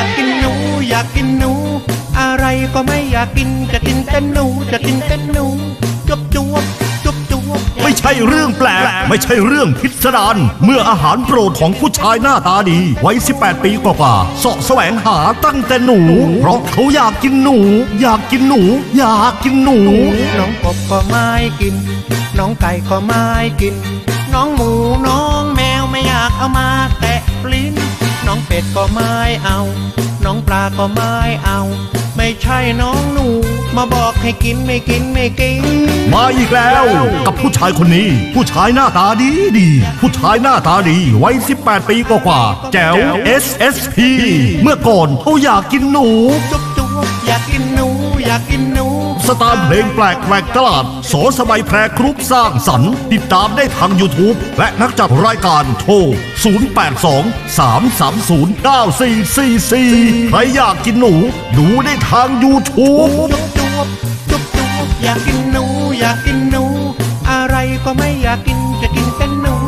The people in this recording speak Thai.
ากกินหนู อยากกินหนู อะไรก็ไม่อยากกินจะกินแต่หนูจะกินแต่หนูจบจวบจบจวบไม่ใช่เรื่องแปลก ไม่ใช่เรื่องพิสดารเมื่ออาหารโปรดของผู้ชายหน้าตาดีวัย18 ปีกว่าๆเสาะแสวงหาตั้งแต่หนู เพราะเขาอยากกินหนู อยากกินหนู อยากกินหนู น้องกบก็ไม่กิน น้องไก่ก็ไม่กิน น้องหมูน้องแมวไม่อยากเอามาแตะลิ้นน้องเป็ ดก็ไม่เอา น้องปลาก็ไม่เอา ไม่ใช่น้องหนู มาบอกให้กินไม่กินไม่กิน มาอีกแล้ว กับผู้ชายคนนี้ ผู้ชายหน้าตาดีดี ผู้ชายหน้าตาดีวัย18 ปีกว่าๆแจ๋ว SSP เมื่อก่อนเขาอยากกินหนู จุ๊บจุ๊บอยากกินหนู อยากกินหนู สไตล์เพลงแปลกแหวกตลาดสสบายแพรครุปสร้างสรรค์ติดตามได้ทาง YouTube และนักจัดรายการโทร 082 330 9444 ใครอยากกินหนู ดูได้ทาง YouTube จุบจุบอยากกินหนู อยากกินหนู อะไรก็ไม่อยากกินจะกินแต่หนู